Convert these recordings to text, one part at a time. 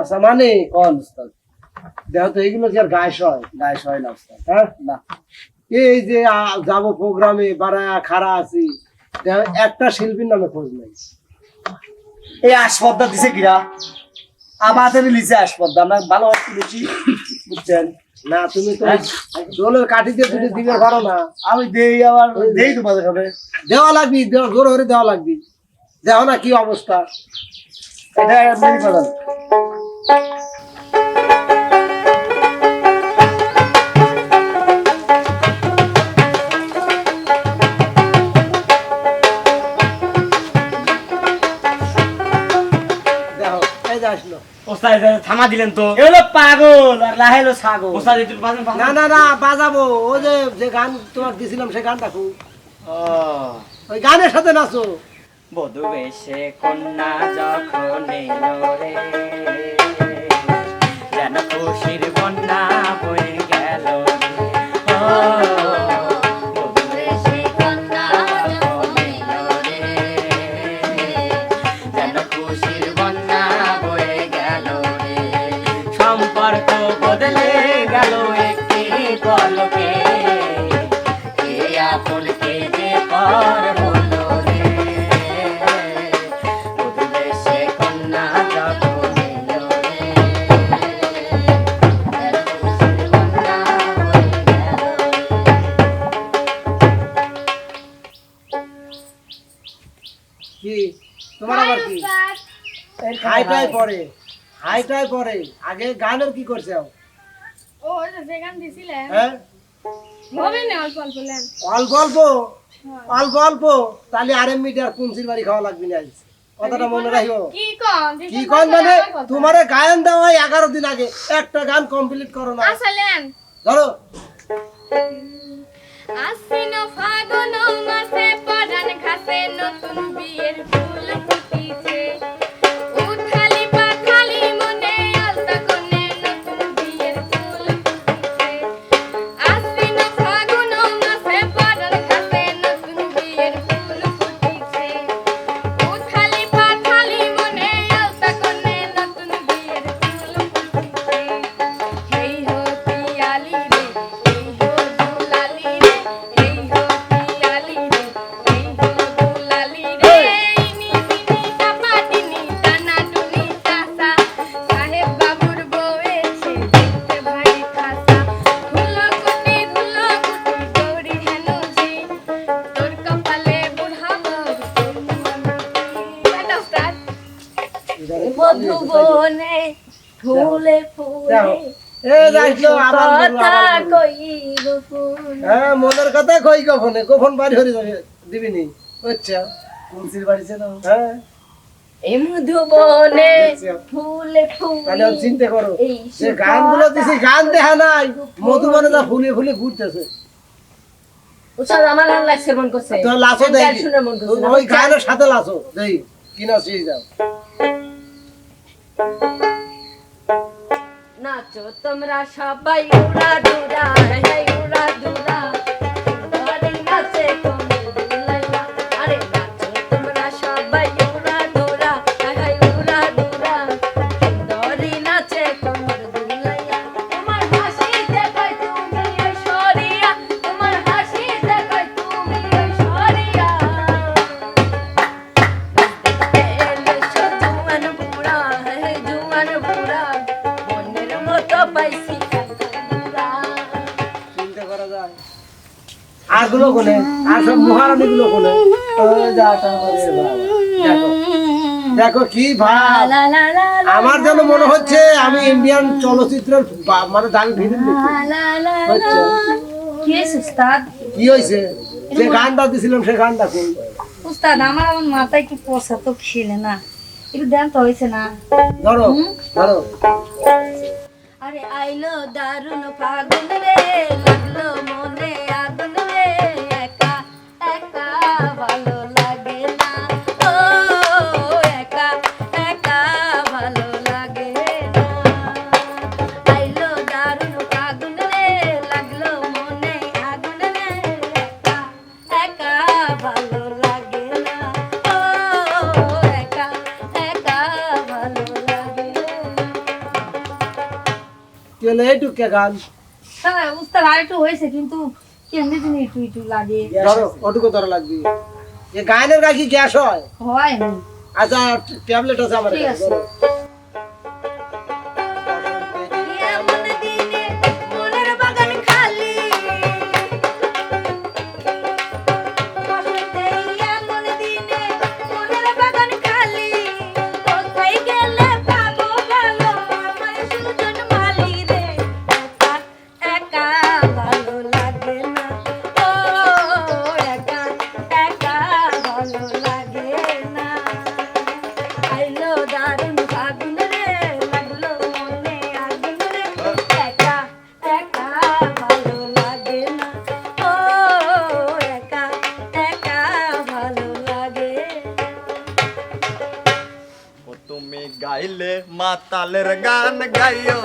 আচ্ছা মানে কোন উস্তাদ? তো এগুলো কি আর গায়ে হয়? গায়ে সয় না উস্তাদ হ্যাঁ? না। এই যে যাব প্রোগ্রামে বাড়া খাড়া আছি একটা শিল্পীর নামে খোঁজ নাই। এই আসপদ্দা দিছে কিরা? আমাদের লিচে আসপদ্দা না ভালো তুলেছি বুঝছেন? না তুমি তো হ্যাঁ। দোলের কাঠি দিয়ে দুটো দিবে পারো না। আমি দেই আবার দেই তোমাদের হবে দেওয়া লাগবি দেওয়া জোর হরে দেওয়া লাগবি। দেখো না কি অবস্থা। এটা প্রধান থামা দিলেন তো। এগুলো পাগল আর লাহেলো ছাগল। ওস্তাদ একটু বাজেন না না না বাজাবো। ও যে যে গান তোমাকে দিছিলাম সে গানটা খুব ও। ওই গানের সাথে নাচো। বধু বেশে কন্যা যখন রে। হাইটাই পরে হাইটাই পরে। আগে গানের কি করছে? ও যে দিছিলেন হ্যাঁ? অল্প অল্প অল্প অল্প? অল্প তাহলে আর এম মিটার বাড়ি খাওয়া লাগবে না কথাটা মনে রাখিও। কি কন মানে? তোমার গায়ন দেওয়া এগারো দিন আগে। একটা গান কমপ্লিট করো না। ধরো। আশ্বিন ফাগুন মাসে পরান ঘাসে নতুন বিয়ের ফুল ফুটিছে। কই গোপনে? গোপন বাড়ি হয়ে যাবে দিবিনি এই মধুবনে। ফুলে তাহলে ফুলে চিন্তা করো যে গানগুলো দিছি গান দেখা নাই মধুবনে যা ফুলে ফুলে ঘুরতেছে। উস্তাদ আমার গান লাগছে মন করছে। তো লাচো দেই শুনে মন করছে ওই গানের সাথে লাচো দেই কিনা সেই যাও। নাচো তোমরা সবাই উড়া দুরা উড়া দুরা। আরগুলো কোনে আর সব মহারানী গুলো কোনে। দেখো। কি ভাব। আমার যেন মনে হচ্ছে আমি ইন্ডিয়ান চলচ্চিত্রের মানে দামি ভিড় লা লা কি হয়েছে যে গানটা দিছিলাম সে গানটা কোন? উস্তাদ আমার আমার মাথায় কি পোষা তো খিলে না। একটু দেন তো হয়েছে না। ধরো ধরো। আরে আইলো দারুণ ফাগুন রে লাগল কে গান? হ্যাঁ উস্তাদ আর একটু হয়েছে কিন্তু কেমনি দিন একটু একটু লাগে। ধরো ওটুকু ধরো লাগবে। যে গায়নের গা কি গ্যাস হয়? হয় আচ্ছা ট্যাবলেট আছে আমার কাছে, মাতালের গান গাইও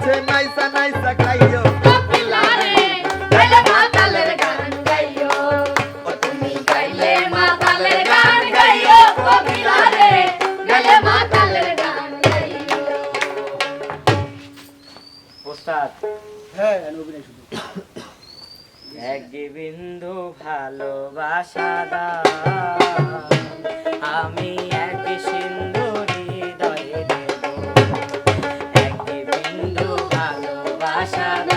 Latin.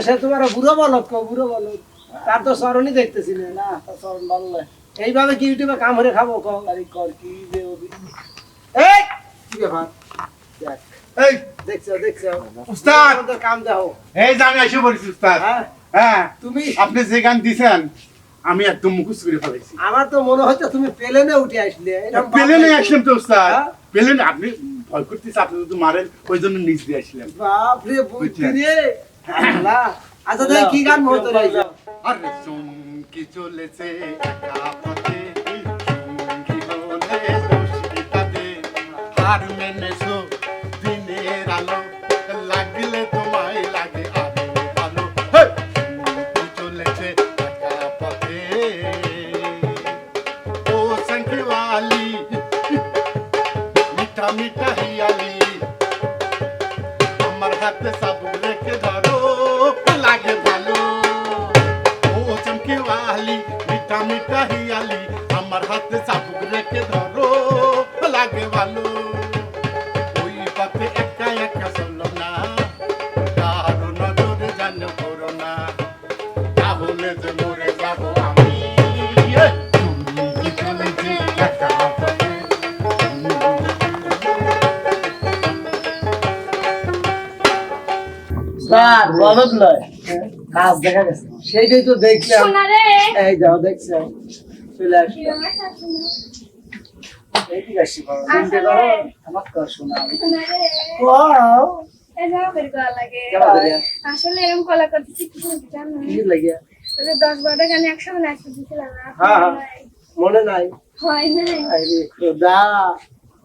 সে তোমার বুড়ো বলত কো বুড়ো বলত তার তো স্মরণই দেখতেছি না। না চরণ ভালো এইভাবে কি ইউটিউবে কাম করে খাব কো? আরে কর কি যে অভি- এই! কি ব্যাপার? এই! দেখছ দেখছ? উস্তাদ! আমাদের কাম দেখো এই যে এসে পড়েছি উস্তাদ। হ্যাঁ? হ্যাঁ। তুমি? আপনি যে গান দিছেন আমি একদম মুখস্থ করে ফেলেছি। আমার তো মনে হচ্ছে তুমি প্লেনে উঠে আসলে। এরকম পেলে নিয়ে আসলাম তো উস্তাদ। হ্যাঁ? আপনি ভয় করতেছে আপনি যদি মারেন ওই জন্য নিচ দিয়ে বুদ্ধি বুঝছেন? রে। আচ্ছা তাই কি গান মতো রয়েছে আরে চুমকি চলেছে একা পথে চুমকি মেনেছো মিঠা আমার হাতে সাবু রেখে ধরো লাগে ভালো। ওই পথে একা একা চলো না কারও নজরে জানো করো না। তাহলে যে মরে যাব আমি। স্যার বলদ নয় কাজ দেখা গেছে। সেইটাই তো দেখলাম। সোনা এই যাও দেখছ। চলে বাবা। করো আমার কর শোনা। ওয়াও। আসলে এরকম কলা করতেছি লাগিয়া দশ বারোটা গানে একসঙ্গে নাচতে দিয়েছিলাম না হ্যাঁ, হ্যাঁ। মনে নাই? হয় নাই। খোদা।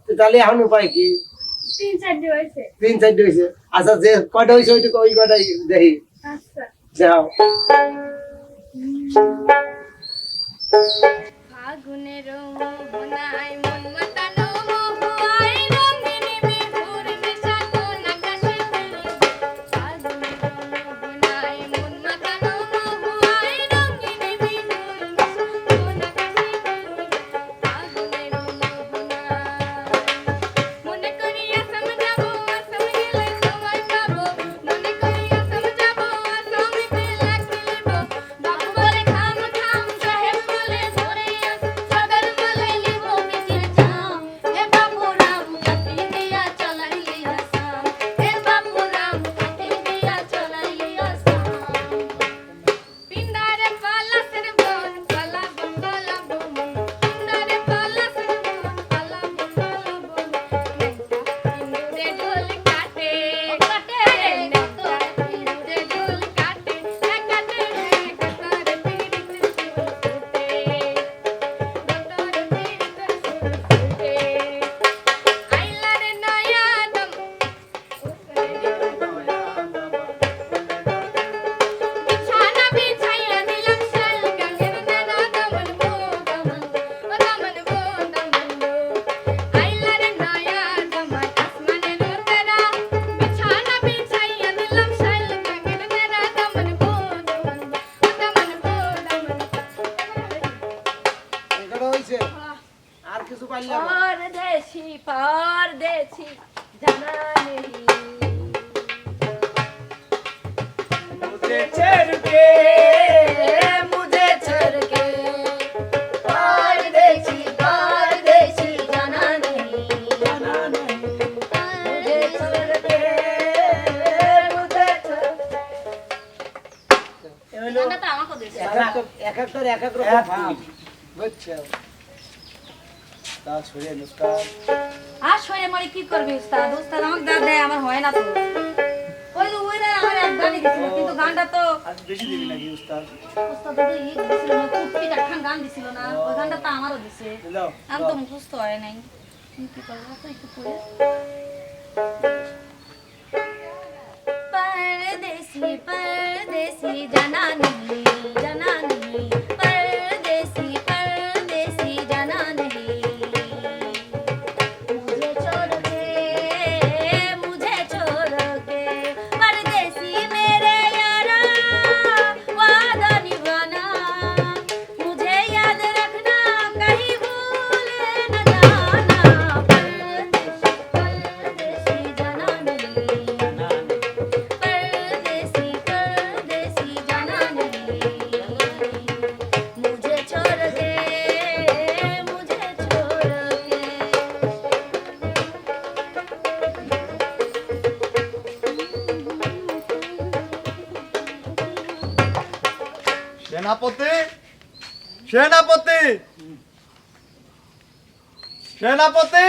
তাহলে এখন উপায় কি? তিন চারটে হয়েছে। তিন চারটে হয়েছে। আচ্ছা যে কয়টা হয়েছে ওইটুকু ওই কয়টাই দেখি। আচ্ছা। যাও। ফাগুনের মোহনায় এক এক- এক একটার এক এক রকম ভাব বুঝছ তা ছড়িয়ে নুস্কান আর শরীরে মরে কি করবি উস্তাদ উস্তাদ আমাকে দা দেয় আমার হয় না তো আমার এক গানই দিছিল কিন্তু গানটা তো আজ বেশি দিবি নাকি উস্তাদ উস্তাদ তো ই দিছিল না কুট্টি একখান গান দিছিল না ওই গানটা তো আমারও দিছে দাও আমি তো মুখস্থ হয় নাই আমি কি করবো তো একটু পড়ে परदेसी परदेसी जाना সেনাপতি!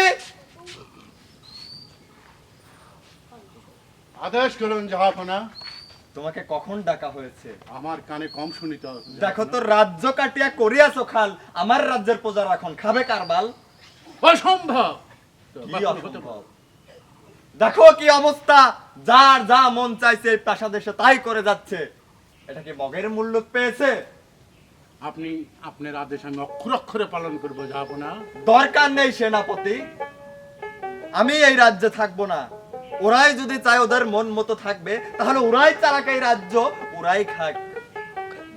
আদেশ করুন জাহাপনা তোমাকে কখন ডাকা হয়েছে? আমার কানে কম শুনিত। দেখো তো রাজ্য কাটিয়া করিয়াছো খাল আমার রাজ্যের প্রজা রাখন। খাবে কারবাল অসম্ভব! কি অসম্ভব? দেখো কি অবস্থা যার যা মন চাইছে এই প্রাসাদে সে তাই করে যাচ্ছে। এটা কি মগের মূল্য পেয়েছে? আপনি আপনার আদেশ আমি অক্ষর অক্ষরে পালন করব জাহাপনা দরকার নেই সেনাপতি। আমি এই রাজ্যে থাকব না। ওরাই যদি চায় ওদের মন মতো থাকবে তাহলে ওরাই চালাক এই রাজ্য ওরাই খাক।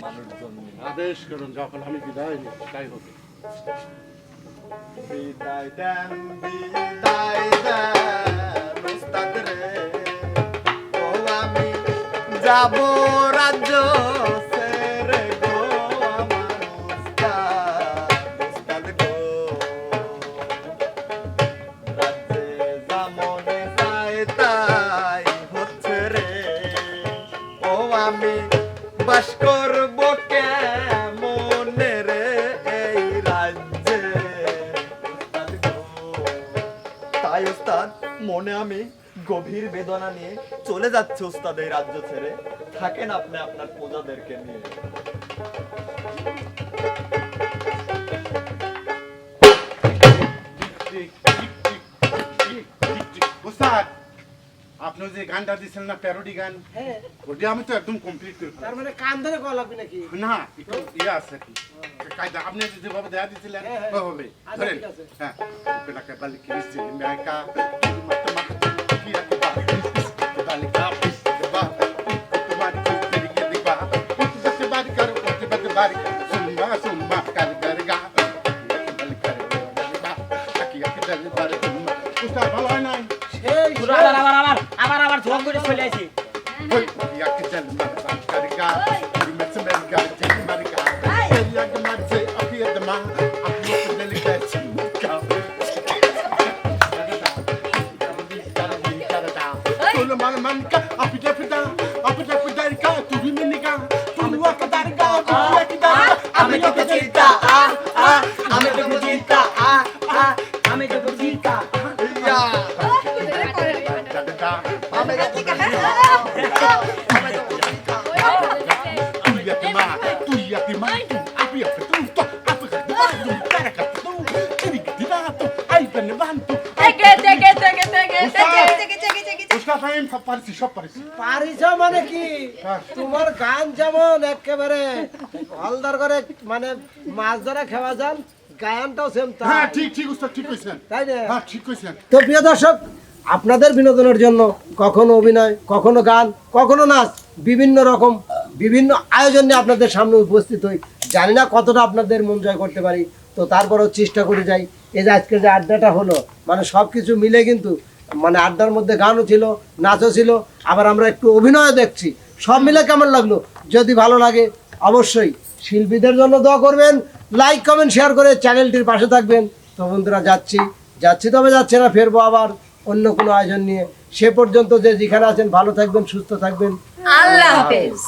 মানুষজন আদেশ করুন জাহাপনা আমি বিদায় নিই তাই হবে। বিদায় দেন দেন যাব রাজ্য। বাস করব কেমনে এই রাজ্যে? তাই ওস্তাদ, মনে আমি গভীর বেদনা নিয়ে চলে যাচ্ছে ওস্তাদ এই রাজ্য ছেড়ে। থাকেন আপনি আপনার প্রজাদেরকে নিয়ে। আপনি যে গানটা দিচ্ছেন না প্যারোডি গান হ্যাঁ। ওটা আমি তো একদম কমপ্লিট করে তার মানে কান ধরে গলা লাগবে নাকি? না একটু ইয়ে আছে কি। কায়দা আপনি যেভাবে দেয়া দিছিলেন হ্যাঁ, হ্যাঁ। ওভাবে। আচ্ছা, ধরেন হ্যাঁ। পেলাকে বালি কিরিসি মেকা Koy, yakacağım ben. পারিছি সব পারিছি পারিছ মানে কি? তোমার গান যেমন একেবারে হলদার করে মানে মাছ ধরা খেওয়া যান গায়নটাও সেম হ্যাঁ ঠিক ঠিক উস্তাদ ঠিক কইছেন। তাই না? হ্যাঁ ঠিক কইছেন। তো প্রিয় দর্শক আপনাদের বিনোদনের জন্য কখনো অভিনয় কখনো গান কখনো নাচ বিভিন্ন রকম বিভিন্ন আয়োজন নিয়ে আপনাদের সামনে উপস্থিত হই। জানি না কতটা আপনাদের মন জয় করতে পারি তো তারপরও চেষ্টা করে যাই। এই যে আজকে যে আড্ডাটা হলো মানে সব কিছু মিলে কিন্তু মানে আড্ডার মধ্যে গানও ছিল নাচও ছিল আবার আমরা একটু অভিনয় দেখছি সব মিলে কেমন লাগল যদি ভালো লাগে অবশ্যই শিল্পীদের জন্য দোয়া করবেন লাইক কমেন্ট শেয়ার করে চ্যানেলটির পাশে থাকবেন তো বন্ধুরা যাচ্ছি যাচ্ছি তবে যাচ্ছে না ফেরবো আবার অন্য কোনো আয়োজন নিয়ে সে পর্যন্ত যে যেখানে আছেন ভালো থাকবেন সুস্থ থাকবেন আল্লাহ হাফেজ